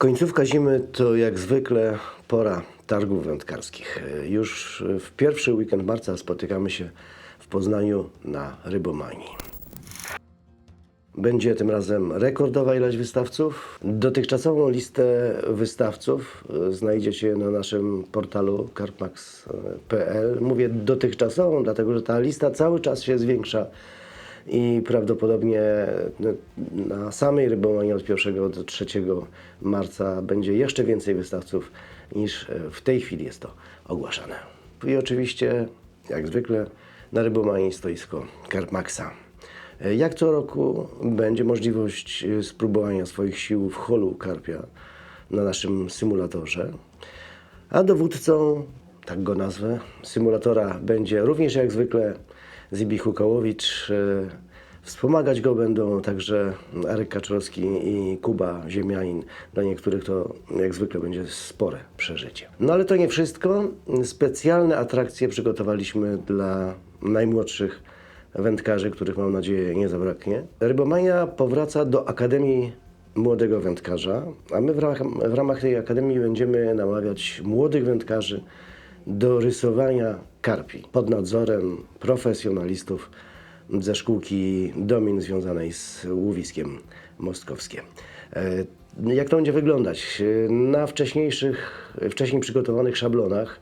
Końcówka zimy to jak zwykle pora targów wędkarskich. Już w pierwszy weekend marca spotykamy się w Poznaniu na Rybomanii. Będzie tym razem rekordowa ilość wystawców. Dotychczasową listę wystawców e, znajdziecie na naszym portalu carpmax.pl. Mówię dotychczasową, dlatego że ta lista cały czas się zwiększa i prawdopodobnie no, na samej Rybomanii od 1 do 3 marca będzie jeszcze więcej wystawców niż e, w tej chwili jest to ogłaszane. I oczywiście, jak zwykle, na Rybomanii stoisko Carpmaxa. Jak co roku będzie możliwość e, spróbowania swoich sił w holu karpia na naszym symulatorze. A dowódcą, tak go nazwę, symulatora będzie również jak zwykle Zibi Hukałowicz. E, Wspomagać go będą także Arek Kaczorowski i Kuba Ziemianin. Dla niektórych to jak zwykle będzie spore przeżycie. No ale to nie wszystko. Specjalne atrakcje przygotowaliśmy dla najmłodszych wędkarzy, których mam nadzieję nie zabraknie. Rybomania powraca do Akademii Młodego Wędkarza, a my w ramach, w ramach tej Akademii będziemy namawiać młodych wędkarzy do rysowania karpi pod nadzorem profesjonalistów ze szkółki Domin związanej z łowiskiem mostkowskiem. E, Jak to będzie wyglądać? Na wcześniejszych, wcześniej przygotowanych szablonach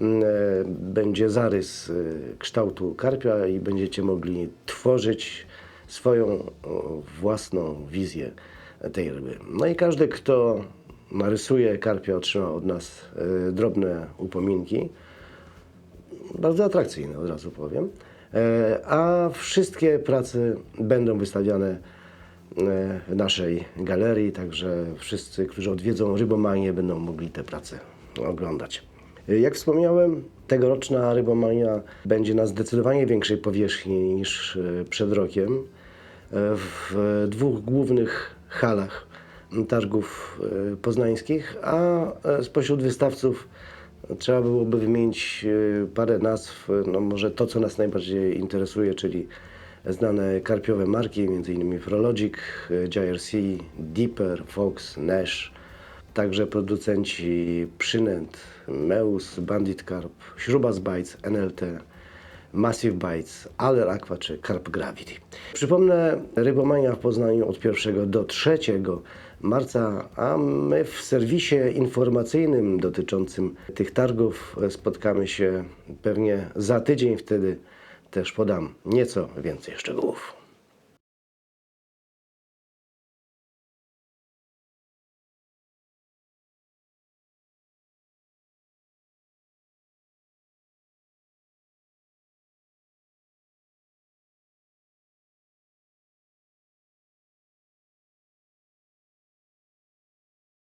mm, e, będzie zarys e, kształtu karpia i będziecie mogli tworzyć swoją własną wizję tej ryby. No i każdy, kto narysuje karpia, otrzyma od nas e, drobne upominki bardzo atrakcyjne, od razu powiem. E, A wszystkie prace będą wystawiane e, w naszej galerii, także wszyscy, którzy odwiedzą Rybomanię, będą mogli te prace oglądać. E, Jak wspomniałem, tegoroczna Rybomania będzie na zdecydowanie większej powierzchni niż e, przed rokiem. E, W dwóch głównych halach targów e, poznańskich, a e, spośród wystawców Trzeba byłoby wymienić e, parę nazw, no może to, co nas najbardziej interesuje, czyli znane karpiowe marki, m.in. Frologic, GRC, Deeper, Fox, Nash, także producenci przynęt, Meus, Bandit Carp, Śrubas Bites, NLT, Massive Bites, Aller Aqua czy Carp Gravity. Przypomnę, Rybomania w Poznaniu od 1 do 3 marca, a my w serwisie informacyjnym dotyczącym tych targów spotkamy się pewnie za tydzień. Wtedy też podam nieco więcej szczegółów.